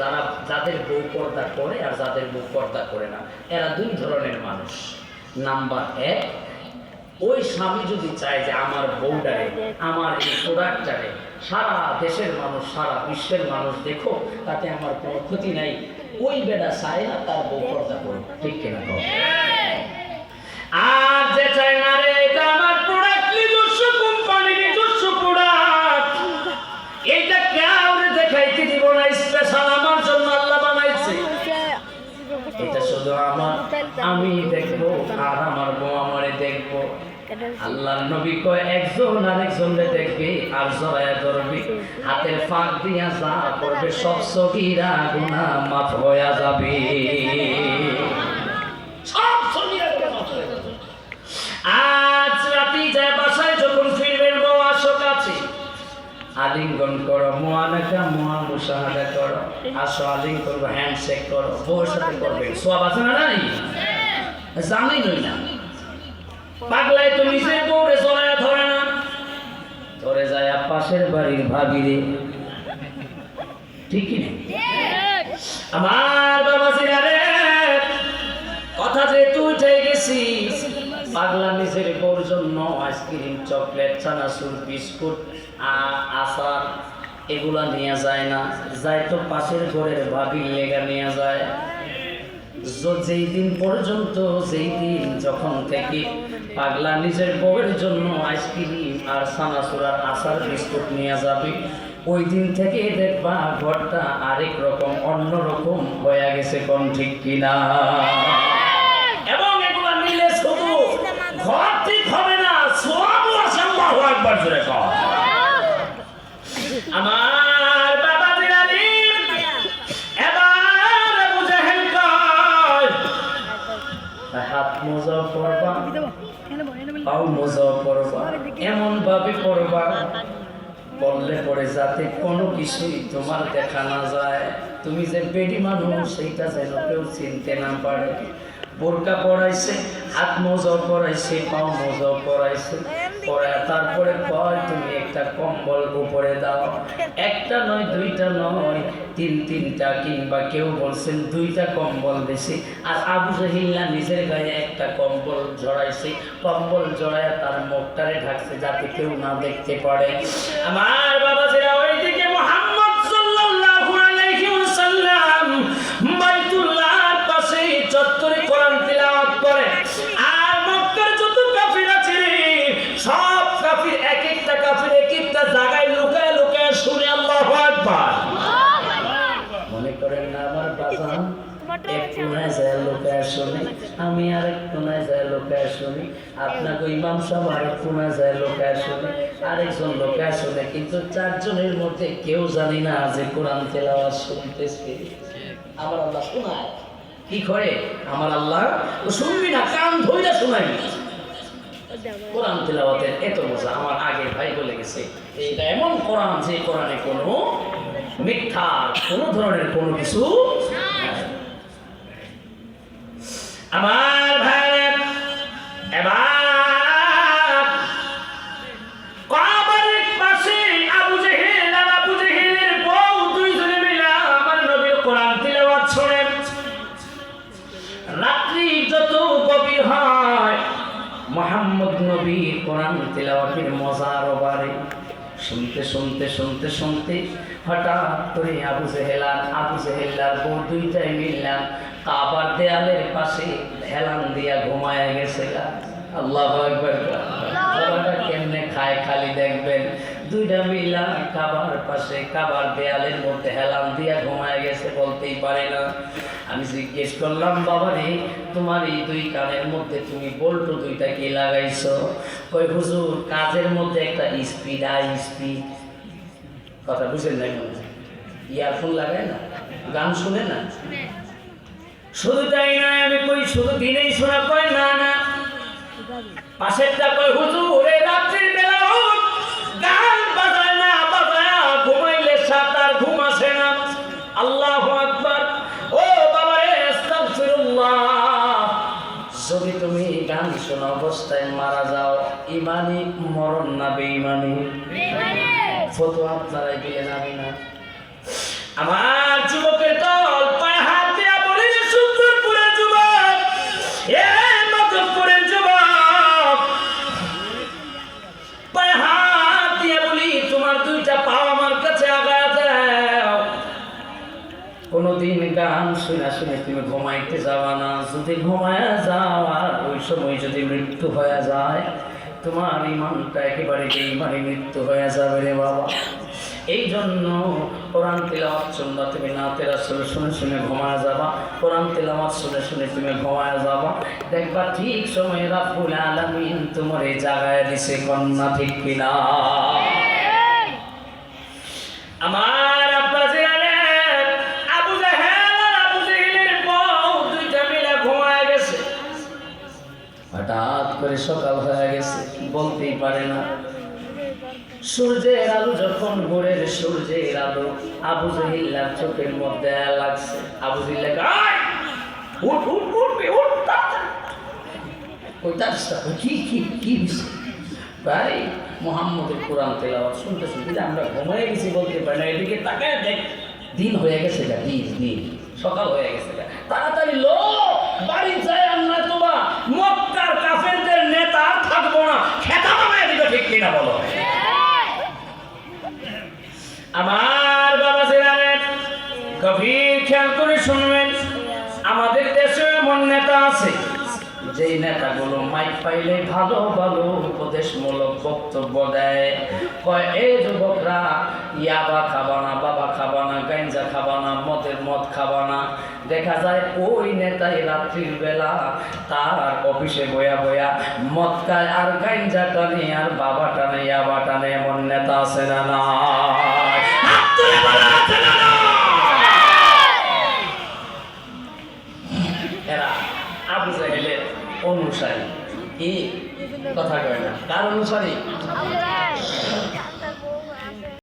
যারা যাদের বউ পর্দা করে আর যাদের বউ পর্দা করে না এরা দুই ধরনের মানুষ। নাম্বার এক ওই স্বামী যদি চায় যে আমার বউটারে আমার এই প্রোডাক্টটারে সারা দেশের মানুষ সারা বিশ্বের মানুষ দেখো তাতে আমার কোনো ক্ষতি নাই। ওই বেটা চায় না তার বউ পর্দা করুক। ঠিক কিনা আর যে চায় না রে এটা আমার আল্লাহ নবী কয় একজন আরেকজনকে দেখবে আর জড়ায়া ধরবে। হাতের ফাঁক দিয়া যা করবে সব সগিরা গুনাহ মাফ হয়ে যাবে। সব সগিরা হয়ে আজ রাতে যায় বাসায় যখন ফিরবেন বউ আসো কাছে আলিঙ্গন করো মোয়ানাকা মোয়া মুসাহাদা করো। আসো আলিঙ্গন করব হ্যান্ডশেক করো। বউর সাথে করবে। সব আছে না নাই? জানি নই না। পাগলায় তো নিজের বউরে জড়ায় ধরে না। ধরে যায় পাশের বাড়ির ভাবিরে ঠিকই না? আমার বাবা রে, কথা যে তুই উঠে গেছিস, পাগলা নিজের বউর জন্য আইসক্রিম, চকলেট, চানাচুর, বিস্কুট আচার এগুলা নিয়ে যায় না। যায় তো পাশের ঘরের ভাবি লেগা নিয়ে যায়। যেই দিন পর্যন্ত, যেই দিন যখন থেকে পাগলা নিজের বউয়ের জন্য আইসক্রিম আর সানাসুরার আচার বিস্কুট নিয়ে যাবে, ওই দিন থেকে দেখবা ঘরটা আরেক রকম, অন্য রকম হয়ে গেছে কোন ঠিক কিনা। মোজা পরবা আও মোজা এমন ভাবে পরে যাতে কোনো কিছুই তোমার দেখা না যায়। তুমি যে বেডি মানুষ সেইটা যেন কেউ চিনতে না পারে। বোরকা পড়াইছে হাত মজা পড়াইছে পাও মোজা পরাইছে। পরে তারপরে কয়, তুমি একটা কম্বল উপরে দাও। একটা নয়, দুইটা নয়, তিন, তিনটা, কিংবা কেউ বলছেন দুইটা কম্বল বেশি আর আবু জাহিল্লা নিজের গায়ে একটা কম্বল জড়াইছে। কম্বল জড়ায় তার মুখটারে ঢাকছে যাতে কেউ না দেখতে পারে। আমার বাবা এক কোনায় যায় শুনি আমি কোনায় যায় আপনাকে ইমাম সাহেব কোনায় যায় আরেকজন কিন্তু চারজনের মধ্যে কেউ জানি না যে কোরআন শুনতেছে। আমার আল্লাহ শোনায়। কি করে? আমার আল্লাহ শুনবি না, কান শোনাই কোরআন তেলাওয়াতের এত মজা। আমার আগে ভাই বলে গেছে এমন কোরআন যে কোরআনে কোনো মিথ্যা কোনো ধরনের কোনো কিছু নাই। আমার ভাই এবার নবীর কোরআন তিলাওয়াত রাত্রি যত গভীর হয়, মোহাম্মদ নবী কোরআন তেলাওয়াতের মজা আরও বাড়ে শুনতে শুনতে শুনতে শুনতে হঠাৎ করে আবু জেহেলার আবু জেহেলার বউ দুইটাই মিললাম। কাবার দেয়ালের পাশে হেলান দিয়া ঘুমায় গেছে আল্লাহ কেমনে খায় খালি দেখবেন। দুইটা মিলা কাবার পাশে কাবার দেয়ালের মধ্যে হেলান দিয়া ঘুমায় গেছে বলতেই পারে না। আমি জিজ্ঞেস করলাম, বাবা রে, তোমার এই দুই কানের মধ্যে তুমি বল্টু দুইটা কি লাগাইছো? কই, হুজুর, কাজের মধ্যে একটা স্পিড, আই স্পিড। কথা বুঝেন না ইয়ারফোন লাগায় না? গান শুনে না? শুধু তাই নয় আমি কই শুধু দিনেই শোনা কয় না না। পাশেরটা কই হুজুর এই রাত্রির বেলা গান বাজায় না বাজায় ঘুমাইলে সাত আর ঘুম আসে না। আল্লাহু আকবার। ও বাবা রে যদি তুমি গান শোনা অবস্থায় মারা যাও ইমানি মরণ না বেঈমানি। ফটো আপনারাই দিলেন আমি না। আমার যুবকের কোনোদিন শুনে শুনে তুমি ঘুমাইতে যাওয়া না। যদি ঘুমায় যাও আর ওই সময় যদি মৃত্যু হয়ে যায় তোমার ইমানটা একেবারে মৃত্যু হয়ে যাবে রে বাবা। এই জন্য কোরআন তেলাওয়াত শুনবা তুমি না তেরা শুনে শুনে শুনে ঘুমায় যাবা। কোরআন তেলাওয়াত শুনে শুনে তুমি ঘুমায় যাবা। দেখবা ঠিক সময় রাব্বুল আলামিন তোমার এই জায়গায় দিছে কন্যা ঠিক কিনা। আমার হঠাৎ করে সকাল হয়ে গেছে, বলতেই পারে না। সূর্যের আলো যখন ভোরের সূর্যের আলো, আবু জাহিল্লার চোখের মধ্যে লাগছে। আবু জাহিল্লা উঠ উঠ উঠ উঠ তাড়াতাড়ি।" ওই তার কি কি কি শুনতে গেছি এদিকে দেখ, দিন হয়ে গেছে সকাল হয়ে গেছে তাড়াতাড়ি লো যেই নেতাগুলো মাইক পাইলে ভালো ভালো উপদেশমূলক বক্তব্য দেয়। কয় এই যুবকরা, ইয়াবা খাবা না বাবা খাবা না গাঞ্জা খাবা না মদের মদ খাবা না দেখা যায় ওই নেতাই রাত্রির বেলা তার অফিসে বয়া বয়া মদ খায় আর গাঞ্জা টানে আর বাবা টানে, ইয়াবা টানে, এমন নেতা আছে না না হাত তুলে বলো, আছে না নাই? এরা আবু জাহেলের অনুসারী কি কথা কয় না। কার অনুসারী?